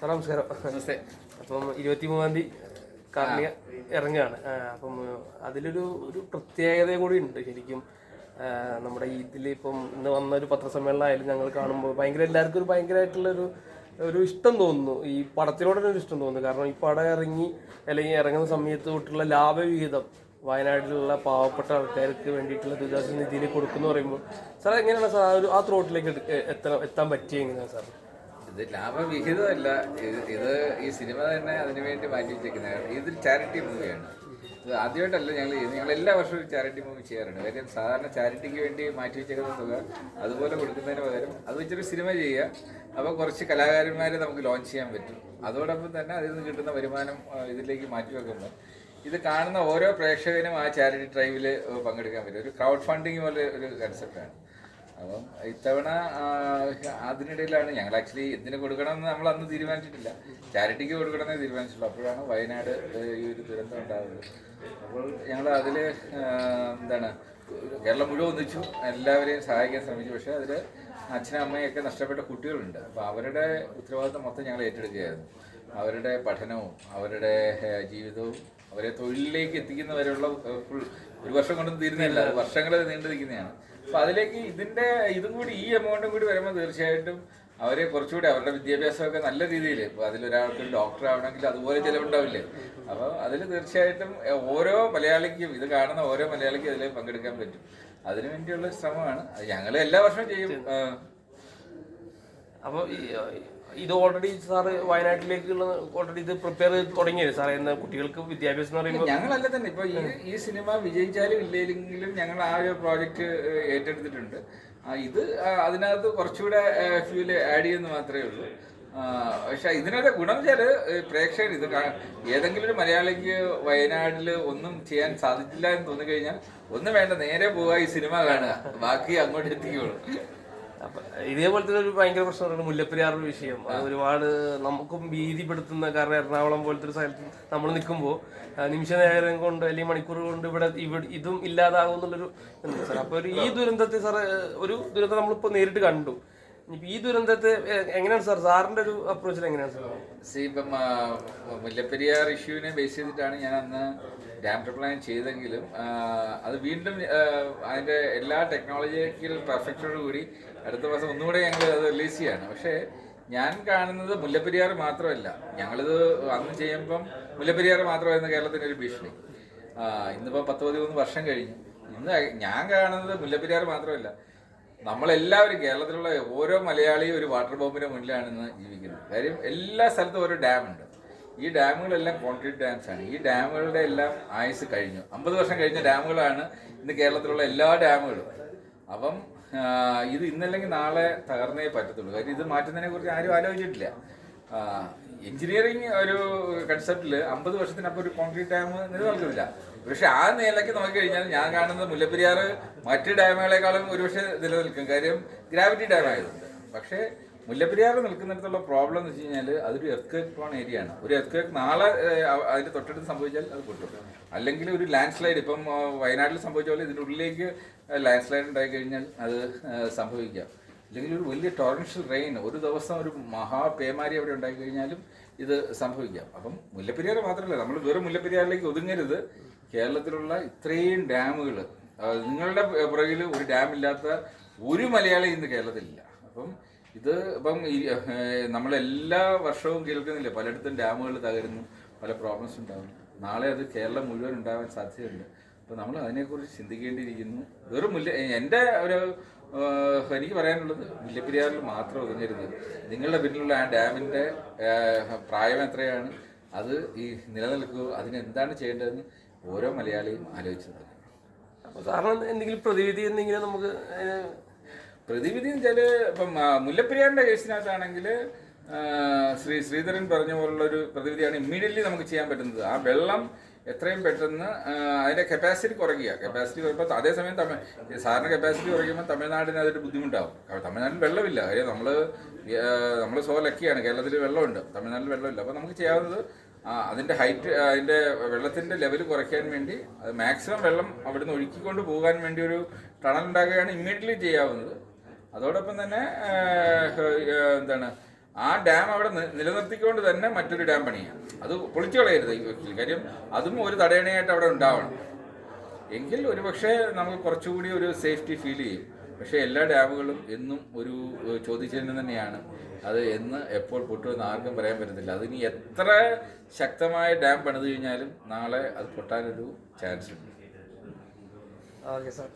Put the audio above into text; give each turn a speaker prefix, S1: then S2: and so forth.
S1: Sir നമസ്കാരം.
S2: നമസ്തേ.
S1: അപ്പം ഇരുപത്തി മൂന്നാം തീയതി കാർണിക ഇറങ്ങുകയാണ്. അപ്പം അതിലൊരു ഒരു പ്രത്യേകത കൂടി ഉണ്ട് ശരിക്കും. നമ്മുടെ ഇതിൽ ഇപ്പം ഇന്ന് വന്ന ഒരു പത്രസമ്മേളനമായാലും ഞങ്ങൾ കാണുമ്പോൾ ഭയങ്കര എല്ലാവർക്കും ഒരു ഭയങ്കരമായിട്ടുള്ളൊരു ഒരു ഒരു ഇഷ്ടം തോന്നുന്നു. ഈ പടത്തിനോട് തന്നെ ഒരു ഇഷ്ടം തോന്നുന്നു. കാരണം ഈ പടം ഇറങ്ങി അല്ലെങ്കിൽ ഇറങ്ങുന്ന സമയത്ത് തൊട്ടുള്ള ലാഭവിഹിതം വയനാട്ടിലുള്ള പാവപ്പെട്ട ആൾക്കാർക്ക് വേണ്ടിയിട്ടുള്ള ദുരിതാശ്വാസ നിധിയിൽ കൊടുക്കുന്നു പറയുമ്പോൾ സാർ എങ്ങനെയാണ് സാർ ആ ഒരു ആ ത്രോട്ടിലേക്ക് എത്താൻ എത്താൻ പറ്റിയ എങ്ങനെയാണ് സാർ?
S2: ഇത് ലാഭവിഹിതമല്ല. ഇത് ഇത് ഈ സിനിമ തന്നെ അതിനു വേണ്ടി മാറ്റി വെച്ചേക്കുന്നതാണ് ഇത് ചാരിറ്റി മൂവിയാണ്. ഇത് ആദ്യമായിട്ടല്ല ഞങ്ങൾ ഞങ്ങൾ എല്ലാ വർഷവും ചാരിറ്റി മൂവി ചെയ്യാറുണ്ട്. കാര്യം സാധാരണ ചാരിറ്റിക്ക് വേണ്ടി മാറ്റി വെച്ചേക്കുന്ന തുക അതുപോലെ കൊടുക്കുന്നതിന് പകരം അത് വെച്ചൊരു സിനിമ ചെയ്യുക. അപ്പോൾ കുറച്ച് കലാകാരന്മാരെ നമുക്ക് ലോഞ്ച് ചെയ്യാൻ പറ്റും. അതോടൊപ്പം തന്നെ അതിൽ നിന്ന് കിട്ടുന്ന വരുമാനം ഇതിലേക്ക് മാറ്റി വെക്കുമ്പോൾ ഇത് കാണുന്ന ഓരോ പ്രേക്ഷകനും ആ ചാരിറ്റി ഡ്രൈവിൽ പങ്കെടുക്കാൻ പറ്റും. ഒരു ക്രൗഡ് ഫണ്ടിങ് പോലെ ഒരു കൺസെപ്റ്റാണ് അപ്പം ഇത്തവണ അതിനിടയിലാണ് ഞങ്ങൾ ആക്ച്വലി എന്തിനു കൊടുക്കണമെന്ന് നമ്മൾ അന്ന് തീരുമാനിച്ചിട്ടില്ല. ചാരിറ്റിക്ക് കൊടുക്കണമെന്നേ തീരുമാനിച്ചിട്ടുള്ളൂ. അപ്പോഴാണ് വയനാട് ഈ ഒരു ദുരന്തം ഉണ്ടാകുന്നത്. അപ്പോൾ ഞങ്ങൾ അതിൽ എന്താണ് കേരളം മുഴുവൻ ഒന്നിച്ചു. എല്ലാവരെയും സഹായിക്കാൻ ശ്രമിച്ചു. പക്ഷേ അതിൽ അച്ഛനും അമ്മയൊക്കെ നഷ്ടപ്പെട്ട കുട്ടികളുണ്ട്. അപ്പോൾ അവരുടെ ഉത്തരവാദിത്തം മൊത്തം ഞങ്ങൾ ഏറ്റെടുക്കുകയായിരുന്നു. അവരുടെ പഠനവും അവരുടെ ജീവിതവും അവരെ തൊഴിലിലേക്ക് എത്തിക്കുന്നവരെയുള്ള ഫുൾ ഒരു വർഷം കൊണ്ടൊന്നും തീരുന്നില്ല വർഷങ്ങളെ വർഷങ്ങൾ നീണ്ടു നിൽക്കുന്നതാണ് അപ്പൊ അതിലേക്ക് ഇതിന്റെ ഇതും കൂടി ഈ എമൗണ്ടും കൂടി വരുമ്പോൾ തീർച്ചയായിട്ടും അവരെ കുറച്ചുകൂടി അവരുടെ വിദ്യാഭ്യാസമൊക്കെ നല്ല രീതിയിൽ ഇപ്പൊ അതിലൊരാൾക്ക് ഡോക്ടർ ആവണമെങ്കിൽ അതുപോലെ ചിലവുണ്ടാവില്ലേ? അപ്പോൾ അതിൽ തീർച്ചയായിട്ടും ഓരോ മലയാളിക്കും ഇത് കാണുന്ന ഓരോ മലയാളിക്കും അതിൽ പങ്കെടുക്കാൻ പറ്റും. അതിനു വേണ്ടിയുള്ള ശ്രമമാണ്. ഞങ്ങൾ എല്ലാ വർഷവും ചെയ്യും. അപ്പൊ
S1: അപ്പോൾ ഇത് ഓൾറെഡി സാർ വയനാട്ടിലേക്കുള്ള ഓൾറെഡി ഇത് പ്രിപ്പയർ ചെയ്ത് തുടങ്ങിയത് സാറേ? എന്ന കുട്ടികൾക്ക് വിദ്യാഭ്യാസം എന്ന് പറയുമ്പോൾ
S2: ഞങ്ങളല്ല തന്നെ. ഇപ്പൊ ഈ ഈ സിനിമ വിജയിച്ചാലും ഇല്ലെങ്കിലും ഞങ്ങൾ ആ ഒരു പ്രോജക്റ്റ് ഏറ്റെടുത്തിട്ടുണ്ട്. ഇത് അതിനകത്ത് കുറച്ചുകൂടെ ഫ്യൂൽ ആഡ് ചെയ്യുന്നു മാത്രമേ ഉള്ളൂ. പക്ഷെ ഇതിനൊരു ഗുണം വെച്ചാൽ പ്രേക്ഷകർ ഇത് ഏതെങ്കിലും ഒരു മലയാളിക്ക് വയനാട്ടിൽ ഒന്നും ചെയ്യാൻ സാധിച്ചില്ല എന്ന് തോന്നിക്കഴിഞ്ഞാൽ ഒന്നും വേണ്ട നേരെ പോവുക ഈ സിനിമ കാണുക. ബാക്കി അങ്ങോട്ട് എത്തിക്കുള്ളൂ
S1: ഇതേപോലത്തെ ഒരു ഭയങ്കര പ്രശ്നമാണ് മുല്ലപ്പെരിയാർ ഒരു വിഷയം. അത് ഒരുപാട് നമുക്കും ഭീതിപ്പെടുത്തുന്ന കാരണം എറണാകുളം പോലത്തെ ഒരു സ്ഥലത്ത് നമ്മൾ നിൽക്കുമ്പോൾ നിമിഷ നേരം കൊണ്ട് അല്ലെങ്കിൽ മണിക്കൂർ കൊണ്ട് ഇവിടെ ഇവിടെ ഇതും ഇല്ലാതാകും എന്നുള്ളൊരു സാർ അപ്പൊ ഈ ദുരന്തത്തെ സാർ ഒരു ദുരന്തം നമ്മളിപ്പോ നേരിട്ട് കണ്ടു. ഈ ദുരന്തത്തെ എങ്ങനെയാണ് സാർ? സാറിന്റെ ഒരു അപ്രോച്ചിൽ എങ്ങനെയാണ് സാർ?
S2: സി ഇപ്പം മുല്ലപ്പെരിയാർ ഇഷ്യൂവിനെ ബേസ് ചെയ്തിട്ടാണ് ഞാൻ അന്ന് ഡാം പ്ലാൻ ചെയ്തെങ്കിലും അത് വീണ്ടും അതിന്റെ എല്ലാ ടെക്നോളജിക്കൽ പെർഫെക്റ്റോടു കൂടി അടുത്ത മാസം ഒന്നുകൂടെ ഞങ്ങൾ അത് റിലീസ് ചെയ്യാണ്. പക്ഷേ ഞാൻ കാണുന്നത് മുല്ലപ്പെരിയാർ മാത്രമല്ല. ഞങ്ങളിത് അന്ന് ചെയ്യുമ്പം മുല്ലപ്പെരിയാർ മാത്രമായിരുന്നു കേരളത്തിന്റെ ഒരു ഭീഷണി. ഇന്നിപ്പോൾ പത്ത് പതിമൂന്ന് വർഷം കഴിഞ്ഞു. ഇന്ന് ഞാൻ കാണുന്നത് മുല്ലപ്പെരിയാർ മാത്രമല്ല. നമ്മളെല്ലാവരും കേരളത്തിലുള്ള ഓരോ മലയാളിയും ഒരു വാട്ടർ ബോംബിന്റെ മുന്നിലാണ് ഇന്ന് ജീവിക്കുന്നത് കാര്യം എല്ലാ സ്ഥലത്തും ഓരോ ഡാമുണ്ട് ഈ ഡാമുകളെല്ലാം കോൺക്രീറ്റ് ഡാംസ് ആണ്. ഈ ഡാമുകളുടെ എല്ലാം ആയുസ് കഴിഞ്ഞു. അമ്പത് വർഷം കഴിഞ്ഞ ഡാമുകളാണ് ഇന്ന് കേരളത്തിലുള്ള എല്ലാ ഡാമുകളും അപ്പം ഇത് ഇന്നല്ലെങ്കിൽ നാളെ തകർന്നേ പറ്റത്തുള്ളൂ. കാര്യം ഇത് മാറ്റുന്നതിനെ കുറിച്ച് ആരും ആലോചിച്ചിട്ടില്ല. എഞ്ചിനീയറിംഗ് ഒരു കൺസെപ്റ്റിൽ അമ്പത് വർഷത്തിനപ്പം ഒരു കോൺക്രീറ്റ് ഡാം നിലനിൽക്കുന്നില്ല. പക്ഷെ ആ നിലയ്ക്ക് നോക്കിക്കഴിഞ്ഞാൽ ഞാൻ കാണുന്നത് മുല്ലപ്പെരിയാർ മറ്റ് ഡാമുകളെക്കാളും ഒരുപക്ഷെ നിലനിൽക്കും. കാര്യം ഗ്രാവിറ്റി ഡാം ആയതുകൊണ്ട്. പക്ഷേ മുല്ലപ്പെരിയാർ നിൽക്കുന്നിടത്തുള്ള പ്രോബ്ലം എന്ന് വെച്ച് കഴിഞ്ഞാൽ അതൊരു എർത്ത് പ്രോൺ ഏരിയ ആണ്. ഒരു എർത്ത് നാളെ അതിന്റെ തൊട്ടടുത്ത് സംഭവിച്ചാൽ അത് പൊട്ടും. അല്ലെങ്കിൽ ഒരു ലാൻഡ് സ്ലൈഡ് ഇപ്പം വയനാട്ടിൽ സംഭവിച്ച പോലെ ഇതിന്റെ ഉള്ളിലേക്ക് ലാൻഡ് സ്ലൈഡ് ഉണ്ടായി കഴിഞ്ഞാൽ അത് സംഭവിക്കാം. അല്ലെങ്കിൽ ഒരു വലിയ ടോറൻഷ്യൽ റെയിൻ ഒരു ദിവസം ഒരു മഹാ പേമാരി അവിടെ ഉണ്ടായി കഴിഞ്ഞാലും ഇത് സംഭവിക്കാം. അപ്പം മുല്ലപ്പെരിയാർ മാത്രമല്ല നമ്മൾ വെറും മുല്ലപ്പെരിയാറിലേക്ക് ഒതുങ്ങരുത്. കേരളത്തിലുള്ള ഇത്രയും ഡാമുകൾ നിങ്ങളുടെ പുറകിൽ ഒരു ഡാമില്ലാത്ത ഒരു മലയാളി ഇന്ന് കേരളത്തിലില്ല. അപ്പം ഇത് ഇപ്പം നമ്മളെല്ലാ വർഷവും കേൾക്കുന്നില്ല? പലയിടത്തും ഡാമുകൾ തകരുന്നു പല പ്രോബ്ലംസ് ഉണ്ടാകുന്നു. നാളെ അത് കേരളം മുഴുവൻ ഉണ്ടാവാൻ സാധ്യതയുണ്ട്. അപ്പോൾ നമ്മൾ അതിനെക്കുറിച്ച് ചിന്തിക്കേണ്ടിയിരിക്കുന്നു. വെറും മുല്ല എന്റെ ഒരു എനിക്ക് പറയാനുള്ളത് മുല്ലപ്പെരിയാറിൽ മാത്രം ഒതുങ്ങരുത്. നിങ്ങളുടെ പിന്നിലുള്ള ആ ഡാമിന്റെ പ്രായം എത്രയാണ്? അത് ഈ നിലനിൽക്കുക അതിനെന്താണ് ചെയ്യേണ്ടതെന്ന് ഓരോ മലയാളിയും ആലോചിച്ചത്
S1: അപ്പോൾ സാറിന് എന്തെങ്കിലും പ്രതിവിധി എന്തെങ്കിലും നമുക്ക്
S2: പ്രതിവിധി വെച്ചാൽ ഇപ്പം മുല്ലപ്പെരിയാറിന്റെ കേസിനകത്താണെങ്കിൽ ശ്രീ ശ്രീധരൻ പറഞ്ഞ പോലുള്ള ഒരു പ്രതിവിധിയാണ് ഇമ്മീഡിയറ്റ്ലി നമുക്ക് ചെയ്യാൻ പറ്റുന്നത്. ആ വെള്ളം എത്രയും പെട്ടെന്ന് അതിന്റെ കപ്പാസിറ്റി കുറയ്ക്കുക. കപ്പാസിറ്റി കുറയുമ്പോൾ അതേസമയം തമിഴ് സാറിന് കപ്പാസിറ്റി കുറയ്ക്കുമ്പോൾ തമിഴ്നാടിന് അതൊരു ബുദ്ധിമുട്ടാവും. തമിഴ്നാട്ടിൽ വെള്ളമില്ല. കാര്യം നമ്മൾ നമ്മൾ സോ ലക്കിയാണ് കേരളത്തിൽ വെള്ളമുണ്ട്. തമിഴ്നാട്ടിൽ വെള്ളമില്ല. അപ്പോൾ നമുക്ക് ചെയ്യാവുന്നത് അതിന്റെ ഹൈറ്റ് അതിന്റെ വെള്ളത്തിന്റെ ലെവൽ കുറയ്ക്കാൻ വേണ്ടി മാക്സിമം വെള്ളം അവിടുന്ന് ഒഴുക്കിക്കൊണ്ട് പോകാൻ വേണ്ടി ഒരു ടണൽ ഉണ്ടാക്കുകയാണ് ഇമ്മീഡിയറ്റ്ലി ചെയ്യാവുന്നത്. അതോടൊപ്പം തന്നെ എന്താണ് ആ ഡാം അവിടെ നിലനിർത്തിക്കൊണ്ട് തന്നെ മറ്റൊരു ഡാം പണിയാം. അത് പൊളിച്ചു കളയരുത്. കാര്യം അതും ഒരു തടയണയായിട്ട് അവിടെ ഉണ്ടാവണം. എങ്കിൽ ഒരുപക്ഷെ നമുക്ക് കുറച്ചുകൂടി ഒരു സേഫ്റ്റി ഫീൽ ചെയ്യും. പക്ഷേ എല്ലാ ഡാമുകളും എന്നും ഒരു ചോദ്യചിഹ്നം തന്നെയാണ്. അത് എന്ന് എപ്പോൾ പൊട്ടുമെന്ന് ആർക്കും പറയാൻ പറ്റത്തില്ല. അതിനി എത്ര ശക്തമായ ഡാം പണിത് കഴിഞ്ഞാലും നാളെ അത് പൊട്ടാനൊരു ചാൻസ് ഉണ്ട്
S1: ഓക്കെ സാർ.